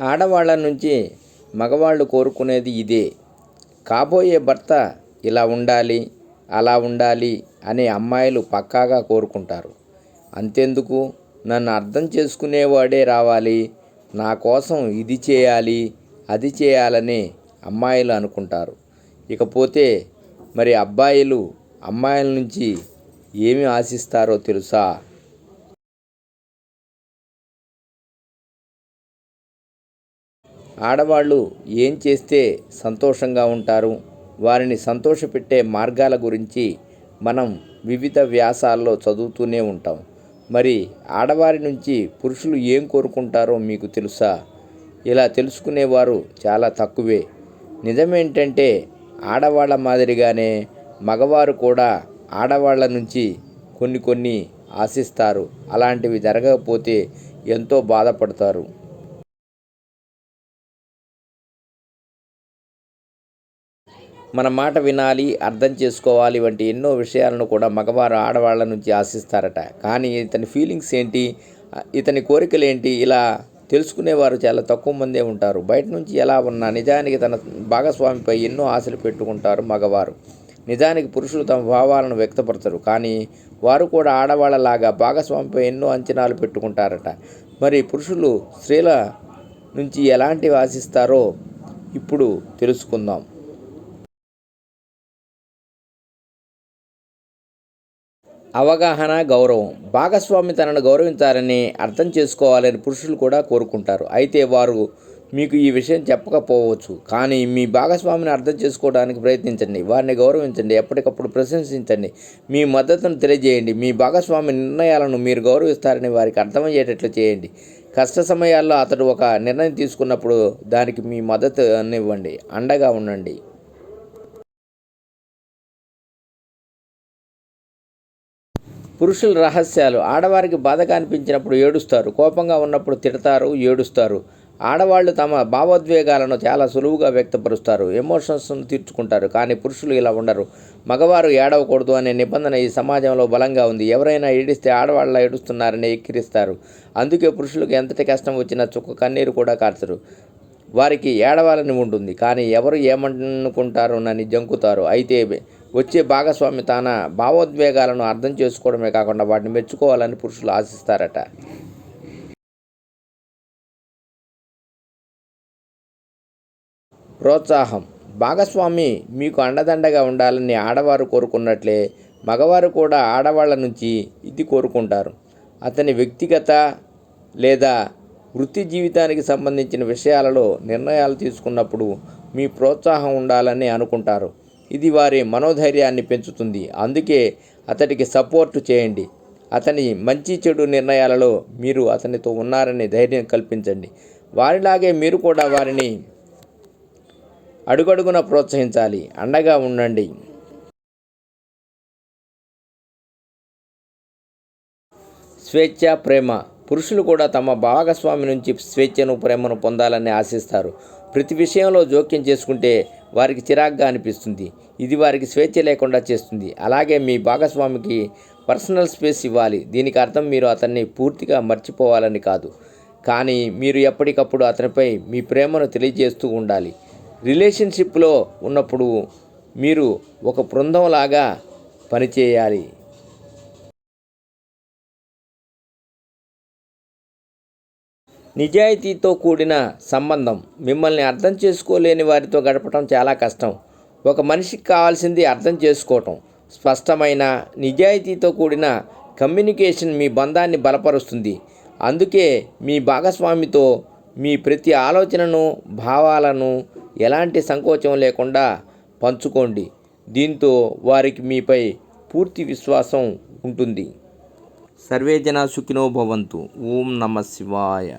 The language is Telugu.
ఆడవాళ్ళ నుంచి మగవాళ్ళు కోరుకునేది ఇదే. కాబోయే భర్త ఇలా ఉండాలి అలా ఉండాలి అనే అమ్మాయిలు పక్కాగా కోరుకుంటారు. అంతెందుకు? నన్ను అర్థం చేసుకునేవాడే రావాలి నా కోసం ఇది చేయాలి అది చేయాలని అమ్మాయిలు అనుకుంటారు. ఇకపోతే మరి అబ్బాయిలు అమ్మాయిల నుంచి ఏమి ఆశిస్తారో తెలుసా? ఆడవాళ్ళు ఏం చేస్తే సంతోషంగా ఉంటారు? వారిని సంతోషపెట్టే మార్గాల గురించి మనం వివిధ వ్యాసాల్లో చదువుతూనే ఉంటాం. మరి ఆడవారి నుంచి పురుషులు ఏం కోరుకుంటారో మీకు తెలుసా? ఇలా తెలుసుకునేవారు చాలా తక్కువే. నిజమేంటంటే ఆడవాళ్ళ మాదిరిగానే మగవారు కూడా ఆడవాళ్ళ నుంచి కొన్ని కొన్ని ఆశిస్తారు. అలాంటివి జరగకపోతే ఎంతో బాధపడతారు. మన మాట వినాలి అర్థం చేసుకోవాలి వంటి ఎన్నో విషయాలను కూడా మగవారు ఆడవాళ్ళ నుంచి ఆశిస్తారట. కానీ ఇతని ఫీలింగ్స్ ఏంటి? ఇతని కోరికలు ఏంటి ఇలా తెలుసుకునేవారు చాలా తక్కువ మందే ఉంటారు. బయట నుంచి ఎలా ఉన్నా నిజానికి తన భాగస్వామిపై ఎన్నో ఆశలు పెట్టుకుంటారు మగవారు. నిజానికి పురుషులు తమ భావాలను వ్యక్తపరచరు కానీ వారు కూడా ఆడవాళ్ళలాగా భాగస్వామిపై ఎన్నో అంచనాలు పెట్టుకుంటారట. మరి పురుషులు స్త్రీల నుంచి ఎలాంటివి ఆశిస్తారో ఇప్పుడు తెలుసుకుందాం. అవగాహన గౌరవం. భాగస్వామి తనను గౌరవించాలని అర్థం చేసుకోవాలని పురుషులు కూడా కోరుకుంటారు. అయితే వారు మీకు ఈ విషయం చెప్పకపోవచ్చు. కానీ మీ భాగస్వామిని అర్థం చేసుకోవడానికి ప్రయత్నించండి. వారిని గౌరవించండి. ఎప్పటికప్పుడు ప్రశంసించండి. మీ మద్దతును తెలియజేయండి. మీ భాగస్వామి నిర్ణయాలను మీరు గౌరవిస్తారని వారికి అర్థమయ్యేటట్లు చేయండి. కష్ట సమయాల్లో అతడు ఒక నిర్ణయం తీసుకున్నప్పుడు దానికి మీ మద్దతు ఇవ్వండి అండగా ఉండండి. పురుషుల రహస్యాలు. ఆడవారికి బాధగా అనిపించినప్పుడు ఏడుస్తారు. కోపంగా ఉన్నప్పుడు తిడతారు ఏడుస్తారు. ఆడవాళ్ళు తమ భావోద్వేగాలను చాలా సులువుగా వ్యక్తపరుస్తారు. ఎమోషన్స్ను తీర్చుకుంటారు కానీ పురుషులు ఇలా ఉండరు. మగవారు ఏడవకూడదు అనే నిబంధన ఈ సమాజంలో బలంగా ఉంది. ఎవరైనా ఏడిస్తే ఆడవాళ్ళ ఏడుస్తున్నారని ఎక్కిరిస్తారు. అందుకే పురుషులకు ఎంతటి కష్టం వచ్చినా చుక్క కన్నీరు కూడా కార్చరు. వారికి ఏడవాలని ఉంటుంది. కానీ ఎవరు ఏమనుకుంటారోనని జంకుతారు. అయితే వచ్చే భాగస్వామి తన భావోద్వేగాలను అర్థం చేసుకోవడమే కాకుండా వాటిని మెచ్చుకోవాలని పురుషులు ఆశిస్తారట. ప్రోత్సాహం. భాగస్వామి మీకు అండదండగా ఉండాలని ఆడవారు కోరుకున్నట్లే మగవారు కూడా ఆడవాళ్ళ నుంచి ఇది కోరుకుంటారు. అతని వ్యక్తిగత లేదా వృత్తి జీవితానికి సంబంధించిన విషయాలలో నిర్ణయాలు తీసుకున్నప్పుడు మీ ప్రోత్సాహం ఉండాలని అనుకుంటారు. ఇది వారి మనోధైర్యాన్ని పెంచుతుంది. అందుకే అతడికి సపోర్టు చేయండి. అతని మంచి చెడు నిర్ణయాలలో మీరు అతనితో ఉన్నారని ధైర్యం కల్పించండి. వారిలాగే మీరు కూడా వారిని అడుగడుగున ప్రోత్సహించాలి. అండగా ఉండండి. స్వేచ్ఛ ప్రేమ. పురుషులు కూడా తమ భాగస్వామి నుంచి స్వేచ్ఛను ప్రేమను పొందాలని ఆశిస్తారు. ప్రతి విషయంలో జోక్యం చేసుకుంటే వారికి చిరాగ్గా అనిపిస్తుంది. ఇది వారికి స్వేచ్ఛ లేకుండా చేస్తుంది. అలాగే మీ భాగస్వామికి పర్సనల్ స్పేస్ ఇవ్వాలి. దీనికి అర్థం మీరు అతన్ని పూర్తిగా మర్చిపోవాలని కాదు. కానీ మీరు ఎప్పటికప్పుడు అతనిపై మీ ప్రేమను తెలియజేస్తూ ఉండాలి. రిలేషన్షిప్లో ఉన్నప్పుడు మీరు ఒక బృందంలాగా పనిచేయాలి. నిజాయితీతో కూడిన సంబంధం మిమ్మల్ని అర్థం చేసుకోలేని వారితో గడపటం చాలా కష్టం. ఒక మనిషికి కావాల్సింది అర్థం చేసుకోవటం. స్పష్టమైన నిజాయితీతో కూడిన కమ్యూనికేషన్ మీ బంధాన్ని బలపరుస్తుంది. అందుకే మీ భాగస్వామితో మీ ప్రతి ఆలోచనను భావాలను ఎలాంటి సంకోచం లేకుండా పంచుకోండి. దీంతో వారికి మీపై పూర్తి విశ్వాసం ఉంటుంది. సర్వే జన సుఖినో భవంతు. ఓం నమ శివాయ.